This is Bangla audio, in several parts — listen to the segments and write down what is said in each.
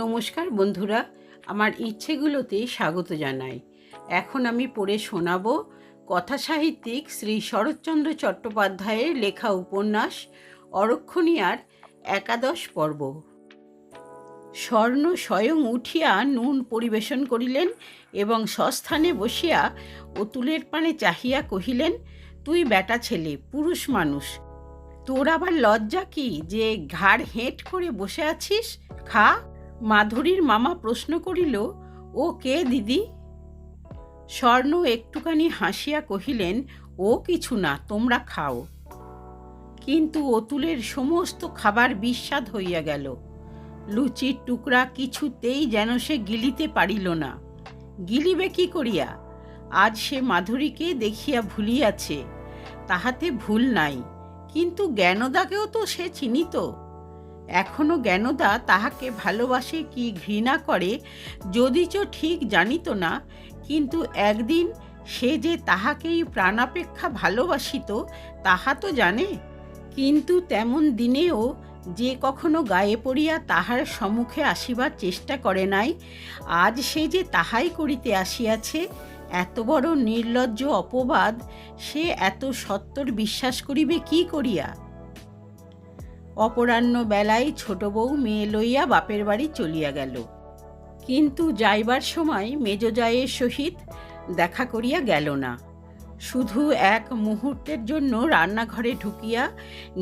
নমস্কার বন্ধুরা, আমার ইচ্ছেগুলোতে স্বাগত জানাই। এখন আমি পড়ে শোনাব কথা সাহিত্যিক শ্রী শরৎচন্দ্র চট্টোপাধ্যায়ের লেখা উপন্যাস অরক্ষণীয়ার একাদশ পর্ব। স্বর্ণ স্বয়ং উঠিয়া নুন পরিবেশন করিলেন এবং সস্থানে বসিয়া অতুলের পানে চাহিয়া কহিলেন, তুই বেটা ছেলে, পুরুষ মানুষ, তোর আবার লজ্জা কি যে ঘাড় হেঁট করে বসে আছিস? খা। মাধুরীর মামা প্রশ্ন করিল, ও কে দিদি? স্বর্ণ একটুখানি হাসিয়া কহিলেন, ও কিছু না, তোমরা খাও। কিন্তু অতুলের সমস্ত খাবার বিস্বাদ হইয়া গেল। লুচির টুকরা কিছুতেই যেন সে গিলিতে পারিল না। গিলিবে কি করিয়া? আজ সে মাধুরীকে দেখিয়া ভুলিয়াছে। তাহাতে ভুল নাই, কিন্তু জ্ঞানদাকেও তো সে চিনিত। এখনও জ্ঞানদা তাহাকে ভালোবাসে কি ঘৃণা করে, যদিচ ঠিক জানিত না, কিন্তু একদিন সে যে তাহাকেই প্রাণাপেক্ষা ভালোবাসিত, তাহা তো জানে। কিন্তু তেমন দিনেও যে কখনো গায়ে পড়িয়া তাহার সম্মুখে আসিবার চেষ্টা করে নাই, আজ সে যে তাহাই করিতে আসিয়াছে, এত বড় নির্লজ্জ অপবাদ, সে এত সত্তর বিশ্বাস করিবে কি করিয়া? অপরাহ্ন বেলায় ছোট বউ মেয়ে লইয়া বাপের বাড়ি চলিয়া গেল। কিন্তু যাইবার সময় মেজজায়ের সহিত দেখা করিয়া গেল না। শুধু এক মুহূর্তের জন্য রান্নাঘরে ঢুকিয়া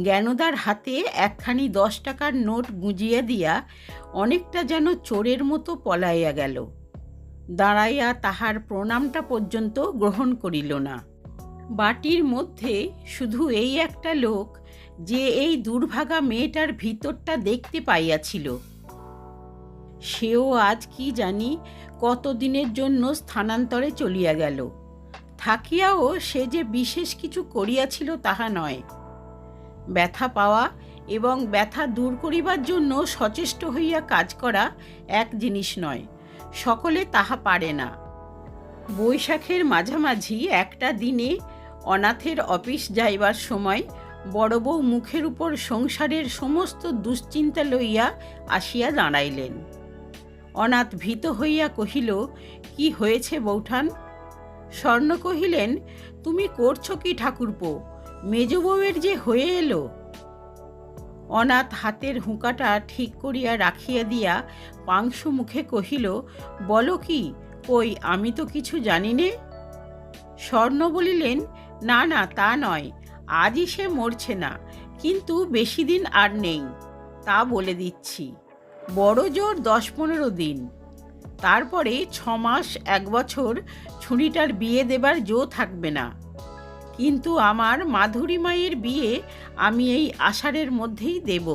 জ্ঞানদার হাতে একখানি দশ টাকার নোট গুঁজিয়া দিয়া অনেকটা যেন চোরের মতো পলাইয়া গেল। দাঁড়াইয়া তাহার প্রণামটা পর্যন্ত গ্রহণ করিল না। বাটির মধ্যে শুধু এই একটা লোক যে এই দুর্ভাগা মেয়েটার ভিতরটা দেখতে পাইয়াছিল। সেও আজ কি জানি কতদিনের জন্য স্থানান্তরে চলিয়া গেল। থাকিয়াও সে যে বিশেষ কিছু করিয়াছিল তাহা নয়। ব্যথা পাওয়া এবং ব্যথা দূর করিবার জন্য সচেষ্ট হইয়া কাজ করা এক জিনিস নয়, সকলে তাহা পারে না। বৈশাখের মাঝামাঝি একটা দিনে অনাথের অফিস যাইবার সময় বড় বউ মুখের উপর সংসারের সমস্ত দুশ্চিন্তা লইয়া আসিয়া দাঁড়াইলেন। অনাথ ভীত হইয়া কহিল, কি হয়েছে বৌঠান? স্বর্ণ কহিলেন, তুমি করছ কি ঠাকুরপো? মেজ বউয়ের যে হয়ে এলো? অনাথ হাতের হুঁকাটা ঠিক করিয়া রাখিয়া দিয়া পাংশু মুখে কহিল, বলো কি, কই, আমি তো কিছু জানি নে? স্বর্ণ বলিলেন না না, তা নয়। আজই সে মরছে না, কিন্তু বেশি দিন আর নেই, তা বলে দিচ্ছি। বড় জোর দশ পনেরো দিন। তারপরে ছ মাস, এক বছর ছুরিটার বিয়ে দেবার জো থাকবে না। কিন্তু আমার মাধুরী মায়ের বিয়ে আমি এই আষাঢ়ের মধ্যেই দেব,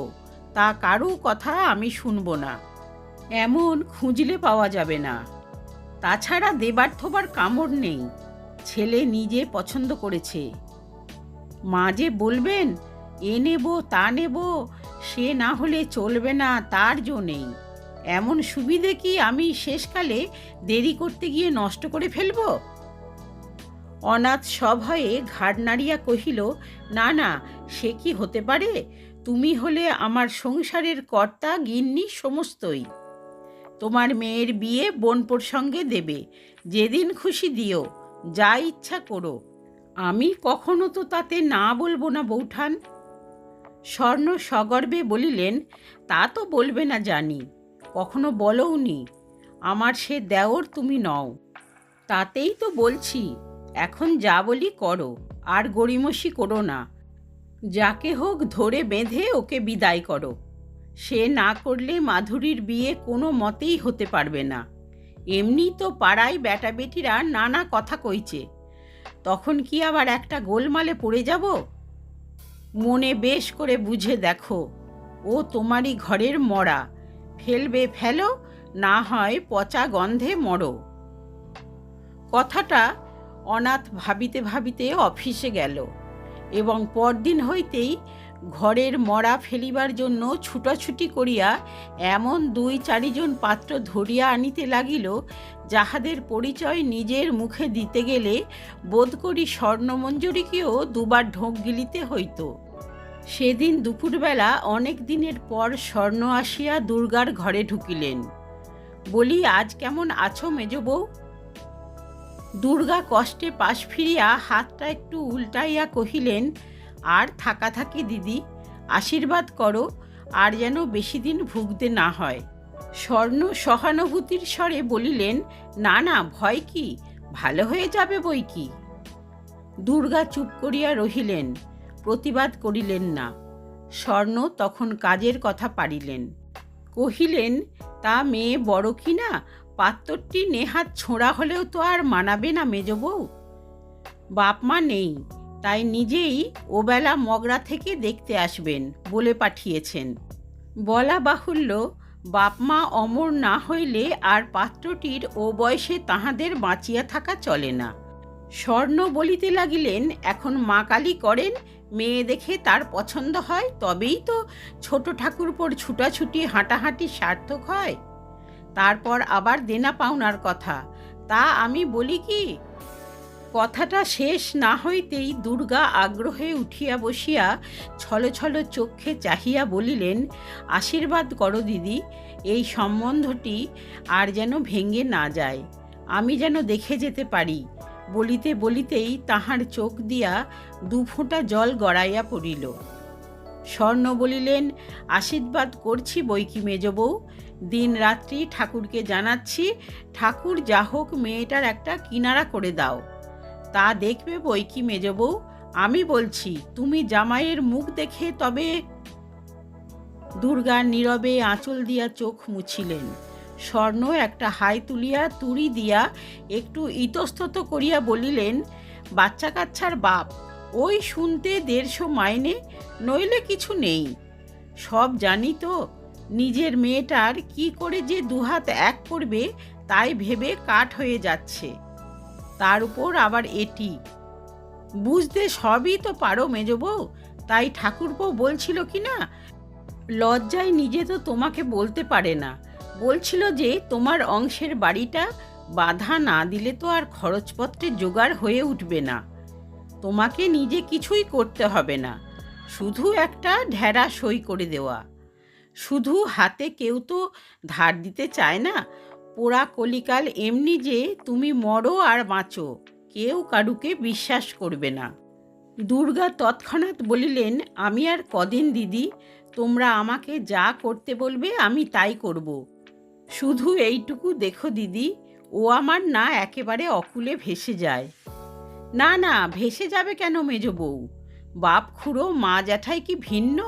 তা কারও কথা আমি শুনব না। এমন খুঁজলে পাওয়া যাবে না। তাছাড়া দেবার থোবার কামড় নেই। ছেলে নিজে পছন্দ করেছে। মা যে বলবেন, এ নেব, তা নেব, সে না হলে চলবে না, তার জো নেই। এমন সুবিধে কি আমি শেষকালে দেরি করতে গিয়ে নষ্ট করে ফেলব? অনাথ সভয়ে ঘাড় নাড়িয়া কহিল, না না, সে কি হতে পারে? তুমি হলে আমার সংসারের কর্তা, গিন্নি সমস্তই। তোমার মেয়ের বিয়ে বোনপোর সঙ্গে দেবে। যেদিন খুশি দিও। যা ইচ্ছা করো। আমি কখনো তো তাতে না বলব না, বৌঠান। স্বর্ণ সগর্বে বলিলেন, তা তো বলবে না জানি। কখনো বলওনি। আমার সে দেওর তুমি নও। তাতেই তো বলছি, এখন যা বলি করো, আর গড়িমসি করো না। যাকে হোক ধরে বেঁধে ওকে বিদায় করো। সে না করলে মাধুরীর বিয়ে কোনো মতেই হতে পারবে না। এমনি তো পাড়ায় বেটা বেটিরা নানা কথা কইছে তখন কি আবার একটা গোলমালে পড়ে যাব? মনে বেশ করে বুঝে দেখো, ও তোমারই ঘরের মরা, ফেলবে ফেলো, না হয় পচা গন্ধে মরো। কথাটা অনাথ ভাবিতে ভাবিতে অফিসে গেল এবং পরদিন হইতেই ঘরের মরা ফেলিবার জন্য ছুটাছুটি করিয়া এমন দুই চারিজন পাত্র ধরিয়া আনিতে লাগিল, যাহাদের পরিচয় নিজের মুখে দিতে গেলে বোধ করি স্বর্ণমঞ্জুরিকেও দুবার ঢোক গিলিতে হইত। সেদিন দুপুরবেলা অনেক দিনের পর স্বর্ণ আসিয়া দুর্গার ঘরে ঢুকিলেন। বলি, আজ কেমন আছো মেজ বউ? দুর্গা কষ্টে পাশ ফিরিয়া হাতটা একটু উল্টাইয়া কহিলেন আর থাকা থাকি দিদি, আশীর্বাদ করো, আর যেন বেশি দিন ভুগতে না হয়। স্বর্ণ সহানুভূতির স্বরে বলিলেন, না না, ভয় কি? ভালো হয়ে যাবে বই কি? দুর্গা চুপ করিয়া রহিলেন, প্রতিবাদ করিলেন না। স্বর্ণ তখন কাজের কথা পারিলেন। কহিলেন, তা মেয়ে বড় কি না? পাত্তরটি নেহাত ছোঁড়া হলেও তো আর মানাবে না মেজ বউ? বাপ মা নেই। তাই নিজেই ওবেলা মগরা থেকে দেখতে আসবেন বলে পাঠিয়েছেন। বলা বাহুল্য, বাপ মা অমর না হইলে আর পাত্রটির ও বয়সে তাহাদের বাঁচিয়া থাকা চলে না। স্বর্ণ বলিতে লাগিলেন, এখন মা কালী করেন, মেয়ে দেখে তার পছন্দ হয়, তবেই তো ছোট ঠাকুর ঠাকুরপোর ছুটাছুটি হাঁটাহাঁটি সার্থক হয়। তারপর আবার দেনা পাওনার কথা। তা আমি বলি কি কথাটা শেষ না হইতেই দুর্গা আগ্রহে উঠিয়া বসিয়া ছলো ছলো চক্ষে চাহিয়া বলিলেন, আশীর্বাদ করো দিদি, এই সম্বন্ধটি আর যেন ভেঙে না যায়। আমি যেন দেখে যেতে পারি। বলিতে বলিতেই তাহার চোখ দিয়া দুফোঁটা জল গড়াইয়া পড়িল। স্বর্ণ বলিলেন, আশীর্বাদ করছি বইকি মেজ বউ দিন রাত্রি ঠাকুরকে জানাচ্ছি। ঠাকুর যা হোক মেয়েটার একটা কিনারা করে দাও। তা দেখবে বইকি মেজ বউ? আমি বলছি, তুমি জামাইয়ের মুখ দেখে তবে দুর্গা নীরবে আঁচল দিয়া চোখ মুছিলেন। স্বর্ণ একটা হাই তুলিয়া, তুড়ি দিয়া একটু ইতস্তত করিয়া বলিলেন বাচ্চা কাচ্চার বাপ, ওই শুনতে দেড়শো মাইনে, নইলে কিছু নেই। সব জানি তো, নিজের মেয়েটার কি করে যে দুহাত এক করবে, তাই ভেবে কাঠ হয়ে যাচ্ছে। তার উপর আবার এটি। বুঝতে সবই তো পারো মেজ বউ তাই ঠাকুরপো বলছিল কি না? লজ্জায় নিজে তো তোমাকে বলতে পারে না। বলছিল যে তোমার অংশের বাড়িটা বাধা না দিলে তো আর খরচপত্রের জোগাড় হয়ে উঠবে না। তোমাকে নিজে কিছুই করতে হবে না। শুধু একটা ঢেরা সই করে দেওয়া। শুধু হাতে কেউ তো ধার দিতে চায় না। পোড়া কলিকাল এমনি যে তুমি মরো আর বাঁচো, কেউ কারুকে বিশ্বাস করবে না। দুর্গা তৎক্ষণাৎ বলিলেন, আমি আর কদিন দিদি, তোমরা আমাকে যা করতে বলবে আমি তাই করব। শুধু এইটুকু দেখো দিদি, ও আমার না একেবারে অকুলে ভেসে যায়। না না, ভেসে যাবে কেন মেজ বউ? বাপ খুড়ো, মা জ্যাঠাই কি ভিন্ন?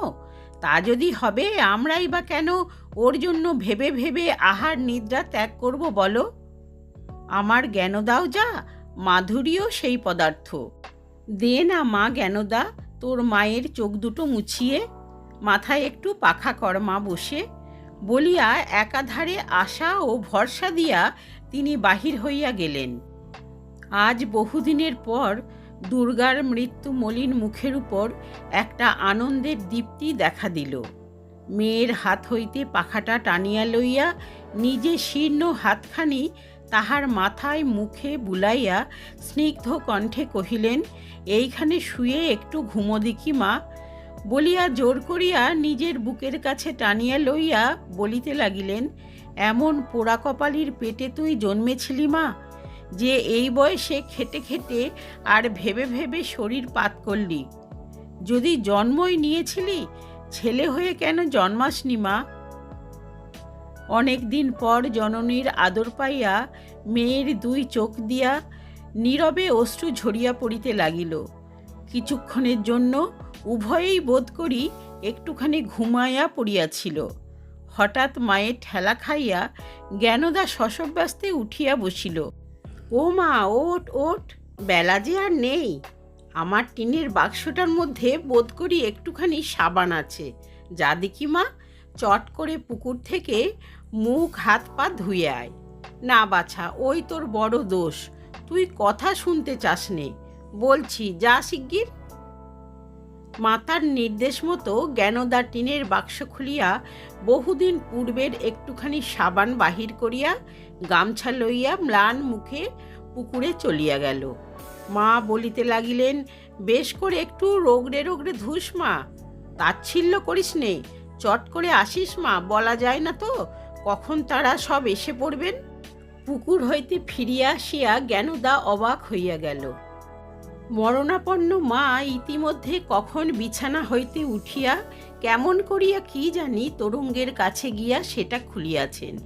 তা যদি হবে, আমরাই বা কেন ওর জন্য ভেবে ভেবে আহার নিদ্রা ত্যাগ করব বলো? আমার জ্ঞানদাও যা, মাধুরীও সেই পদার্থ। দে না মা জ্ঞানদা, তোর মায়ের চোখ দুটো মুছিয়ে, মাথায় একটু পাখা কর মা বসে। বলিয়া একাধারে আশা ও ভরসা দিয়া তিনি বাহির হইয়া গেলেন। আজ বহুদিনের পর দুর্গার মৃত্যু মলিন মুখের উপর একটা আনন্দের দীপ্তি দেখা দিল। মেয়ের হাত হইতে পাখাটা টানিয়া লইয়া নিজে শীর্ণ হাতখানি তাহার মাথায় মুখে বুলাইয়া স্নিগ্ধ কণ্ঠে কহিলেন, এইখানে শুয়ে একটু ঘুমো দেখি মা। বলিয়া জোর করিয়া নিজের বুকের কাছে টানিয়া লইয়া বলিতে লাগিলেন, এমন পোড়া কপালির পেটে তুই জন্মেছিলি মা? যে এই বয়সে খেটে খেটে আর ভেবে ভেবে শরীর পাত করলি। যদি জন্মই নিয়েছিলি, ছেলে হয়ে কেন জন্মাসনি মা? অনেক দিন পর জননীর আদর পাইয়া মেয়ের দুই চোখ দিয়া নীরবে অশ্রু ঝরিয়া পড়িতে লাগিল। কিছুক্ষণের জন্য উভয়েই বোধ করি একটুখানি ঘুমাইয়া পড়িয়াছিল। হঠাৎ মায়ের ঠেলা খাইয়া জ্ঞানদা শশব্যস্তে উঠিয়া বসিল। ও মা ওট ওট বেলা যে আর নেই। আমার টিনের বাক্সটার মধ্যে বোধ করি একটুখানি সাবান আছে। যা দেখি মা, চট করে পুকুর থেকে মুখ, হাত, পা ধুয়ে আয়। না বাছা, ওই তোর বড় দোষ। তুই কথা শুনতে চাস নে বলছি, যা শিগগির। মাতার নির্দেশ মতো জ্ঞানদা টিনের বাক্স খুলিয়া বহুদিন পূর্বের একটুখানি সাবান বাহির করিয়া গামছা লইয়া ম্লান মুখে পুকুরে চলিয়া গেল। মা বলিতে লাগিলেন, বেশ করে একটু রোগড়ে রোগড়ে ধুস মা। তাচ্ছিল্য করিস নে। চট করে আসিস মা, বলা যায় না তো। কখন তারা সব এসে পড়বেন? পুকুর হইতে ফিরিয়া আসিয়া জ্ঞানদা অবাক হইয়া গেল। মরণাপন্ন মা ইতিমধ্যে কখন বিছানা হইতে উঠিয়া কেমন করিয়া কি জানি তরুঙ্গের কাছে গিয়া সেটা খুলিয়াছেন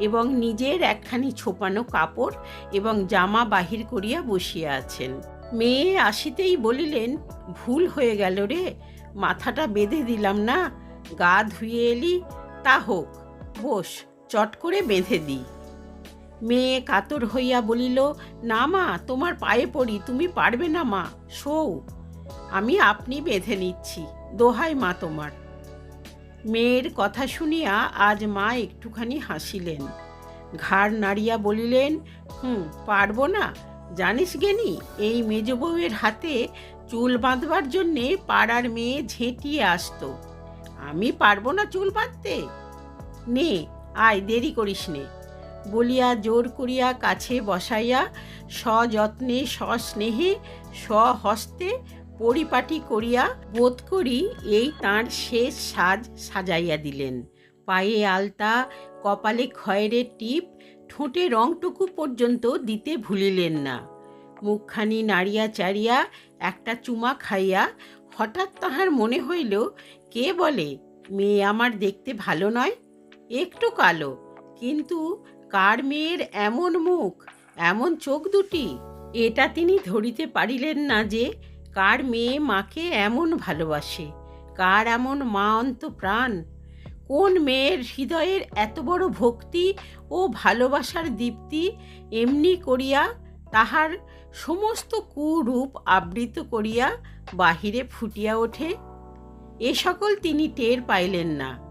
এবং নিজের একখানি ছোপানো কাপড় এবং জামা বাহির করিয়া বসিয়া আছেন। মেয়ে আসিতেই বলিলেন, ভুল হয়ে গেল রে, মাথাটা বেঁধে দিলাম না, গা ধুয়ে এলি, তা হোক, বস, চট করে বেঁধে দিই। মেয়ে কাতর হইয়া বলিল, না মা, তোমার পায়ে পড়ি, তুমি পারবে না মা, শোও, আমি আপনি বেঁধে নিচ্ছি, দোহাই মা তোমার। মেয়ের কথা শুনিয়া আজ মা একটুখানি হাসিলেন। ঘাড় নাড়িয়া বলিলেন, হুম, পারব না, জানিস গেনি, এই মেজ বউয়ের হাতে চুল বাঁধবার জন্যে পাড়ার মেয়ে ঝেঁটিয়ে আসতো। আমি পারব না চুল বাঁধতে? নে, আয়, দেরি করিস নে। বলিয়া জোর করিয়া কাছে বসাইয়া সযত্নে সস্নেহে স্বহস্তে পরিপাটি করিয়া বোধ করি এই তাঁর শেষ সাজ সাজাইয়া দিলেন। পায়ে আলতা, কপালে খয়েরের টিপ, ঠোঁটে রংটুকু পর্যন্ত দিতে ভুলিলেন না। মুখখানি নাড়িয়া চাড়িয়া একটা চুমা খাইয়া হঠাৎ তাহার মনে হইল, কে বলে, মেয়ে আমার দেখতে ভালো নয়? একটু কালো, কিন্তু কার মেয়ের এমন মুখ, এমন চোখ দুটি? এটা তিনি ধরিতে পারিলেন না যে, কার মেয়ে মাকে এমন ভালোবাসে, কার এমন মা অন্ত প্রাণ। কোন মেয়ের হৃদয়ের এত বড় ভক্তি ও ভালোবাসার দীপ্তি এমনি করিয়া তাহার সমস্ত কুরূপ আবৃত করিয়া বাহিরে ফুটিয়া ওঠে? এ সকল তিনি টের পাইলেন না।